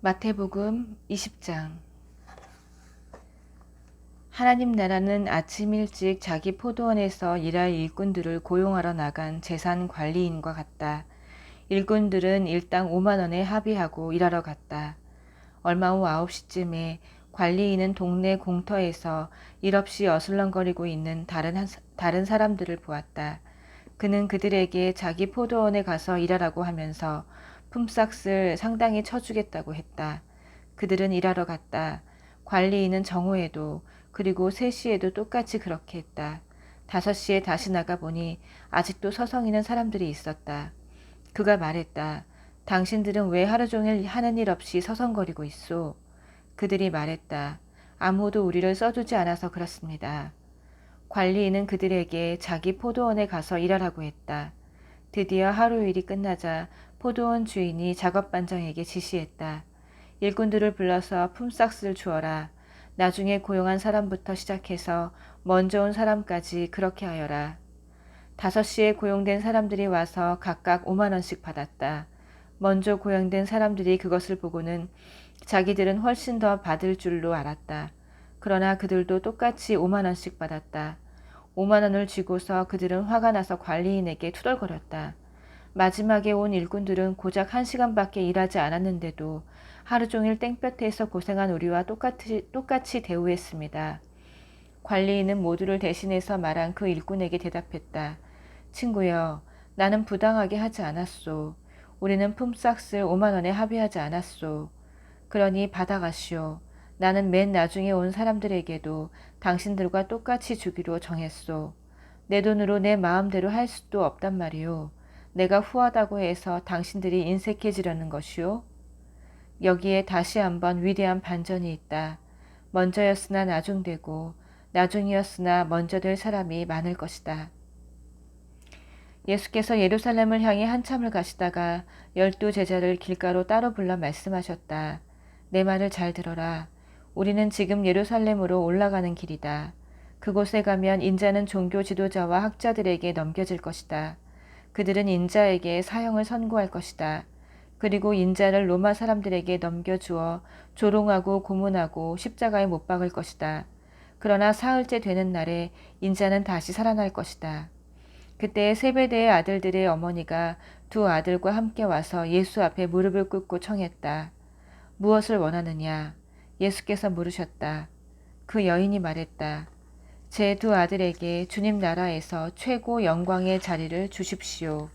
마태복음 20장 하나님 나라는 아침 일찍 자기 포도원에서 일할 일꾼들을 고용하러 나간 재산 관리인과 같다. 일꾼들은 일당 5만 원에 합의하고 일하러 갔다. 얼마 후 9시쯤에 관리인은 동네 공터에서 일 없이 어슬렁거리고 있는 다른, 한, 다른 사람들을 보았다. 그는 그들에게 자기 포도원에 가서 일하라고 하면서 품삯을 상당히 쳐주겠다고 했다. 그들은 일하러 갔다. 관리인은 정오에도 그리고 3시에도 똑같이 그렇게 했다. 5시에 다시 나가 보니 아직도 서성이는 사람들이 있었다. 그가 말했다. 당신들은 왜 하루 종일 하는 일 없이 서성거리고 있소? 그들이 말했다. 아무도 우리를 써주지 않아서 그렇습니다. 관리인은 그들에게 자기 포도원에 가서 일하라고 했다. 드디어 하루 일이 끝나자 포도원 주인이 작업반장에게 지시했다. 일꾼들을 불러서 품삯을 주어라. 나중에 고용한 사람부터 시작해서 먼저 온 사람까지 그렇게 하여라. 다섯 시에 고용된 사람들이 와서 각각 5만 원씩 받았다. 먼저 고용된 사람들이 그것을 보고는 자기들은 훨씬 더 받을 줄로 알았다. 그러나 그들도 똑같이 5만 원씩 받았다. 5만 원을 쥐고서 그들은 화가 나서 관리인에게 투덜거렸다. 마지막에 온 일꾼들은 고작 한 시간밖에 일하지 않았는데도 하루 종일 땡볕에서 고생한 우리와 똑같이, 똑같이 대우했습니다. 관리인은 모두를 대신해서 말한 그 일꾼에게 대답했다. 친구여, 나는 부당하게 하지 않았소. 우리는 품삯을 5만 원에 합의하지 않았소. 그러니 받아가시오. 나는 맨 나중에 온 사람들에게도 당신들과 똑같이 주기로 정했소. 내 돈으로 내 마음대로 할 수도 없단 말이오. 내가 후하다고 해서 당신들이 인색해지려는 것이오? 여기에 다시 한번 위대한 반전이 있다. 먼저였으나 나중되고 나중이었으나 먼저 될 사람이 많을 것이다. 예수께서 예루살렘을 향해 한참을 가시다가 열두 제자를 길가로 따로 불러 말씀하셨다. 내 말을 잘 들어라. 우리는 지금 예루살렘으로 올라가는 길이다. 그곳에 가면 인자는 종교 지도자와 학자들에게 넘겨질 것이다. 그들은 인자에게 사형을 선고할 것이다. 그리고 인자를 로마 사람들에게 넘겨주어 조롱하고 고문하고 십자가에 못 박을 것이다. 그러나 사흘째 되는 날에 인자는 다시 살아날 것이다. 그때 세베대의 아들들의 어머니가 두 아들과 함께 와서 예수 앞에 무릎을 꿇고 청했다. 무엇을 원하느냐? 예수께서 물으셨다. 그 여인이 말했다. 제 두 아들에게 주님 나라에서 최고 영광의 자리를 주십시오.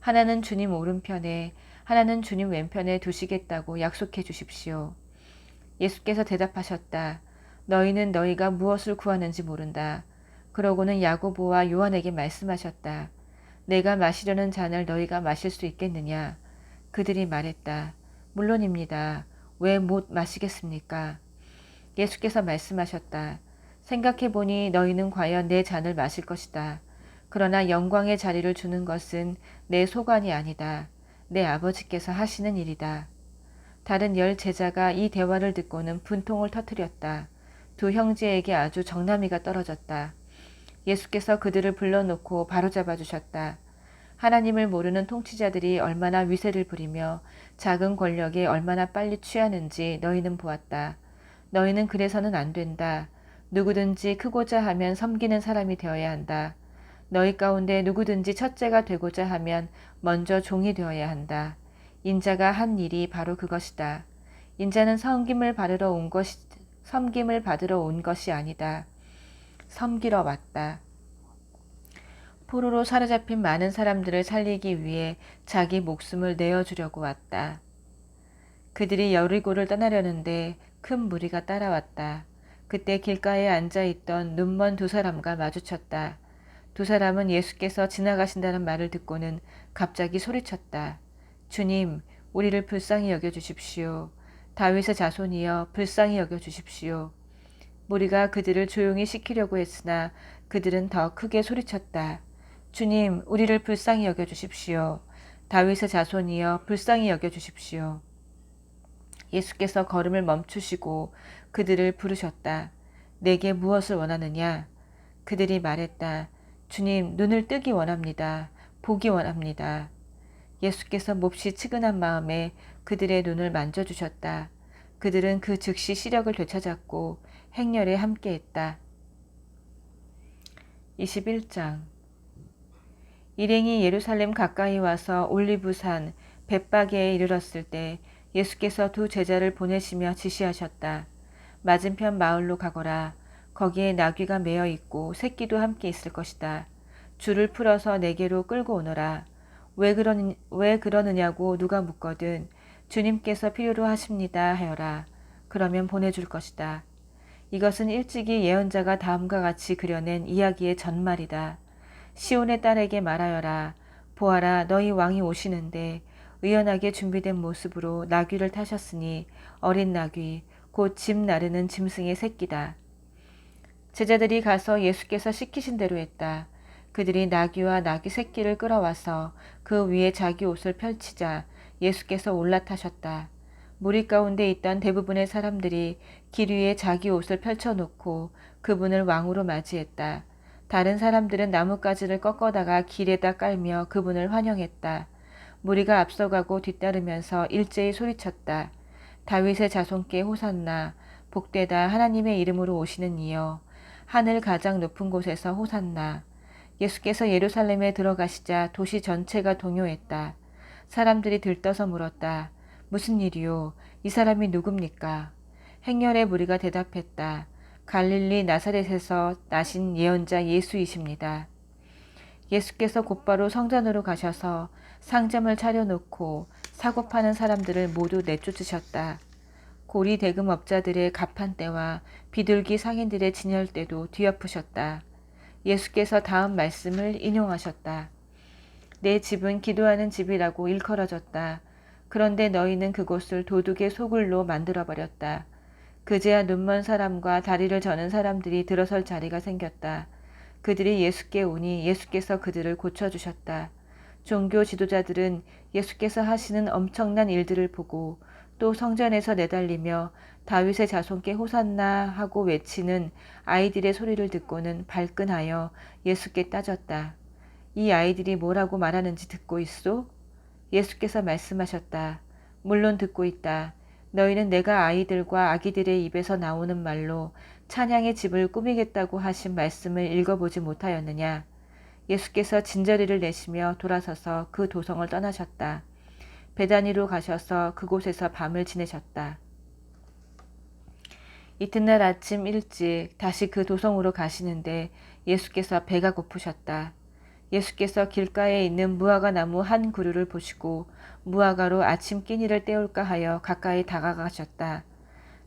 하나는 주님 오른편에, 하나는 주님 왼편에 두시겠다고 약속해 주십시오. 예수께서 대답하셨다. 너희는 너희가 무엇을 구하는지 모른다. 그러고는 야고보와 요한에게 말씀하셨다. 내가 마시려는 잔을 너희가 마실 수 있겠느냐? 그들이 말했다. 물론입니다. 왜 못 마시겠습니까? 예수께서 말씀하셨다. 생각해보니 너희는 과연 내 잔을 마실 것이다. 그러나 영광의 자리를 주는 것은 내 소관이 아니다. 내 아버지께서 하시는 일이다. 다른 열 제자가 이 대화를 듣고는 분통을 터뜨렸다. 두 형제에게 아주 정남이가 떨어졌다. 예수께서 그들을 불러놓고 바로잡아 주셨다. 하나님을 모르는 통치자들이 얼마나 위세를 부리며 작은 권력에 얼마나 빨리 취하는지 너희는 보았다. 너희는 그래서는 안 된다. 누구든지 크고자 하면 섬기는 사람이 되어야 한다. 너희 가운데 누구든지 첫째가 되고자 하면 먼저 종이 되어야 한다. 인자가 한 일이 바로 그것이다. 인자는 섬김을 받으러 온 것이 섬김을 받으러 온 것이 아니다. 섬기러 왔다. 포로로 사로잡힌 많은 사람들을 살리기 위해 자기 목숨을 내어주려고 왔다. 그들이 여리고를 떠나려는데 큰 무리가 따라왔다. 그때 길가에 앉아 있던 눈먼 두 사람과 마주쳤다. 두 사람은 예수께서 지나가신다는 말을 듣고는 갑자기 소리쳤다. 주님, 우리를 불쌍히 여겨 주십시오. 다윗의 자손이여 불쌍히 여겨 주십시오. 무리가 그들을 조용히 시키려고 했으나 그들은 더 크게 소리쳤다. 주님, 우리를 불쌍히 여겨 주십시오. 다윗의 자손이여 불쌍히 여겨 주십시오. 예수께서 걸음을 멈추시고 그들을 부르셨다. 내게 무엇을 원하느냐? 그들이 말했다. 주님, 눈을 뜨기 원합니다. 보기 원합니다. 예수께서 몹시 측은한 마음에 그들의 눈을 만져주셨다. 그들은 그 즉시 시력을 되찾았고 행렬에 함께했다. 21장 일행이 예루살렘 가까이 와서 올리브산 벳바게에 이르렀을 때 예수께서 두 제자를 보내시며 지시하셨다. 맞은편 마을로 가거라. 거기에 나귀가 매어 있고 새끼도 함께 있을 것이다. 줄을 풀어서 내게로 끌고 오너라. 왜, 그러느, 왜 그러느냐고 누가 묻거든 주님께서 필요로 하십니다 하여라. 그러면 보내줄 것이다. 이것은 일찍이 예언자가 다음과 같이 그려낸 이야기의 전말이다. 시온의 딸에게 말하여라. 보아라 너희 왕이 오시는데 의연하게 준비된 모습으로 나귀를 타셨으니 어린 나귀 곧 짐 나르는 짐승의 새끼다. 제자들이 가서 예수께서 시키신 대로 했다. 그들이 나귀와 나귀 새끼를 끌어와서 그 위에 자기 옷을 펼치자 예수께서 올라타셨다. 무리 가운데 있던 대부분의 사람들이 길 위에 자기 옷을 펼쳐놓고 그분을 왕으로 맞이했다. 다른 사람들은 나뭇가지를 꺾어다가 길에다 깔며 그분을 환영했다. 무리가 앞서가고 뒤따르면서 일제히 소리쳤다. 다윗의 자손께 호산나 복되다 하나님의 이름으로 오시는 이여 하늘 가장 높은 곳에서 호산나 예수께서 예루살렘에 들어가시자 도시 전체가 동요했다. 사람들이 들떠서 물었다. 무슨 일이요? 이 사람이 누굽니까? 행렬의 무리가 대답했다. 갈릴리 나사렛에서 나신 예언자 예수이십니다. 예수께서 곧바로 성전으로 가셔서 상점을 차려놓고 사고 파는 사람들을 모두 내쫓으셨다. 고리 대금업자들의 가판대와 비둘기 상인들의 진열대도 뒤엎으셨다. 예수께서 다음 말씀을 인용하셨다. 내 집은 기도하는 집이라고 일컬어졌다. 그런데 너희는 그곳을 도둑의 소굴로 만들어버렸다. 그제야 눈먼 사람과 다리를 저는 사람들이 들어설 자리가 생겼다. 그들이 예수께 오니 예수께서 그들을 고쳐주셨다. 종교 지도자들은 예수께서 하시는 엄청난 일들을 보고 또 성전에서 내달리며 다윗의 자손께 호산나 하고 외치는 아이들의 소리를 듣고는 발끈하여 예수께 따졌다. 이 아이들이 뭐라고 말하는지 듣고 있소? 예수께서 말씀하셨다. 물론 듣고 있다. 너희는 내가 아이들과 아기들의 입에서 나오는 말로 찬양의 집을 꾸미겠다고 하신 말씀을 읽어보지 못하였느냐? 예수께서 진저리를 내시며 돌아서서 그 도성을 떠나셨다. 베다니로 가셔서 그곳에서 밤을 지내셨다. 이튿날 아침 일찍 다시 그 도성으로 가시는데 예수께서 배가 고프셨다. 예수께서 길가에 있는 무화과 나무 한 그루를 보시고 무화과로 아침 끼니를 때울까 하여 가까이 다가가셨다.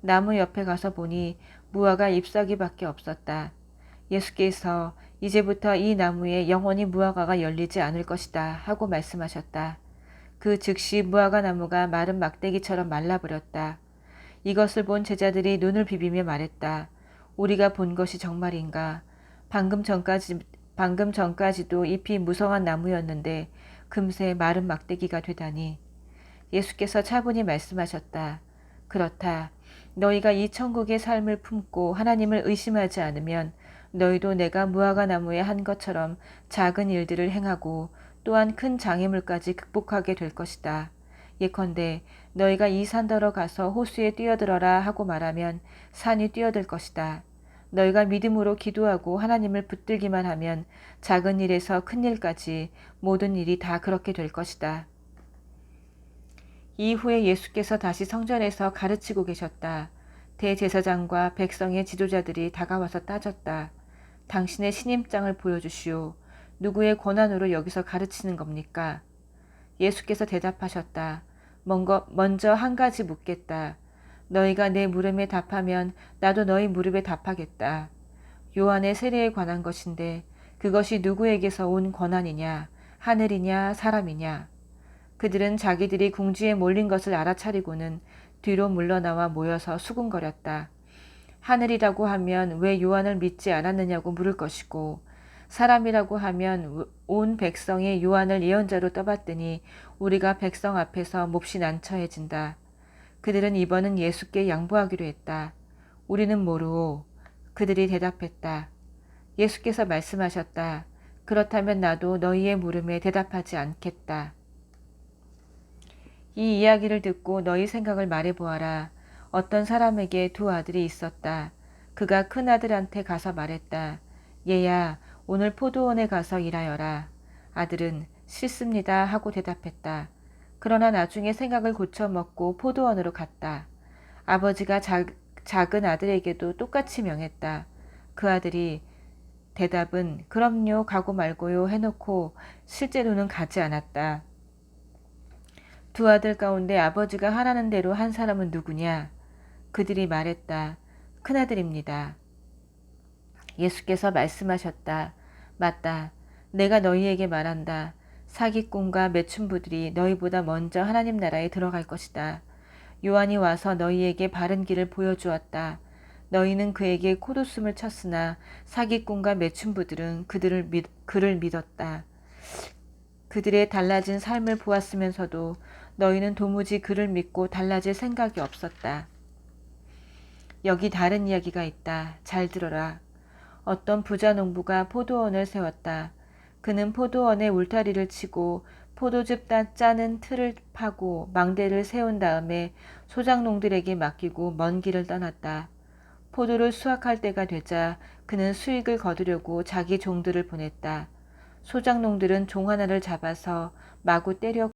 나무 옆에 가서 보니 무화과 잎사귀밖에 없었다. 예수께서 이제부터 이 나무에 영원히 무화과가 열리지 않을 것이다 하고 말씀하셨다. 그 즉시 무화과 나무가 마른 막대기처럼 말라버렸다. 이것을 본 제자들이 눈을 비비며 말했다. 우리가 본 것이 정말인가? 방금 전까지 방금 전까지도 잎이 무성한 나무였는데 금세 마른 막대기가 되다니. 예수께서 차분히 말씀하셨다. 그렇다. 너희가 이 천국의 삶을 품고 하나님을 의심하지 않으면 너희도 내가 무화과 나무에 한 것처럼 작은 일들을 행하고 또한 큰 장애물까지 극복하게 될 것이다. 예컨대 너희가 이 산더러 가서 호수에 뛰어들어라 하고 말하면 산이 뛰어들 것이다. 너희가 믿음으로 기도하고 하나님을 붙들기만 하면 작은 일에서 큰 일까지 모든 일이 다 그렇게 될 것이다. 이후에 예수께서 다시 성전에서 가르치고 계셨다. 대제사장과 백성의 지도자들이 다가와서 따졌다. 당신의 신임장을 보여주시오. 누구의 권한으로 여기서 가르치는 겁니까? 예수께서 대답하셨다. 먼저 한 가지 묻겠다. 너희가 내 물음에 답하면 나도 너희 무릎에 답하겠다. 요한의 세례에 관한 것인데 그것이 누구에게서 온 권한이냐, 하늘이냐, 사람이냐. 그들은 자기들이 궁지에 몰린 것을 알아차리고는 뒤로 물러나와 모여서 수군거렸다. 하늘이라고 하면 왜 요한을 믿지 않았느냐고 물을 것이고 사람이라고 하면 온 백성이 요한을 예언자로 떠받더니 우리가 백성 앞에서 몹시 난처해진다. 그들은 이번은 예수께 양보하기로 했다. 우리는 모르오. 그들이 대답했다. 예수께서 말씀하셨다. 그렇다면 나도 너희의 물음에 대답하지 않겠다. 이 이야기를 듣고 너희 생각을 말해보아라. 어떤 사람에게 두 아들이 있었다. 그가 큰 아들한테 가서 말했다. 얘야, 오늘 포도원에 가서 일하여라. 아들은 싫습니다 하고 대답했다. 그러나 나중에 생각을 고쳐먹고 포도원으로 갔다. 아버지가 작, 작은 아들에게도 똑같이 명했다. 그 아들이 대답은 그럼요 가고 말고요 해놓고 실제로는 가지 않았다. 두 아들 가운데 아버지가 하라는 대로 한 사람은 누구냐? 그들이 말했다. 큰아들입니다. 예수께서 말씀하셨다. 맞다. 내가 너희에게 말한다. 사기꾼과 매춘부들이 너희보다 먼저 하나님 나라에 들어갈 것이다. 요한이 와서 너희에게 바른 길을 보여주었다. 너희는 그에게 코웃음을 쳤으나 사기꾼과 매춘부들은 그들을 믿, 그를 믿었다. 그들의 달라진 삶을 보았으면서도 너희는 도무지 그를 믿고 달라질 생각이 없었다. 여기 다른 이야기가 있다. 잘 들어라. 어떤 부자 농부가 포도원을 세웠다. 그는 포도원에 울타리를 치고 포도즙 따 짜는 틀을 파고 망대를 세운 다음에 소작농들에게 맡기고 먼 길을 떠났다. 포도를 수확할 때가 되자 그는 수익을 거두려고 자기 종들을 보냈다. 소작농들은 종 하나를 잡아서 마구 때려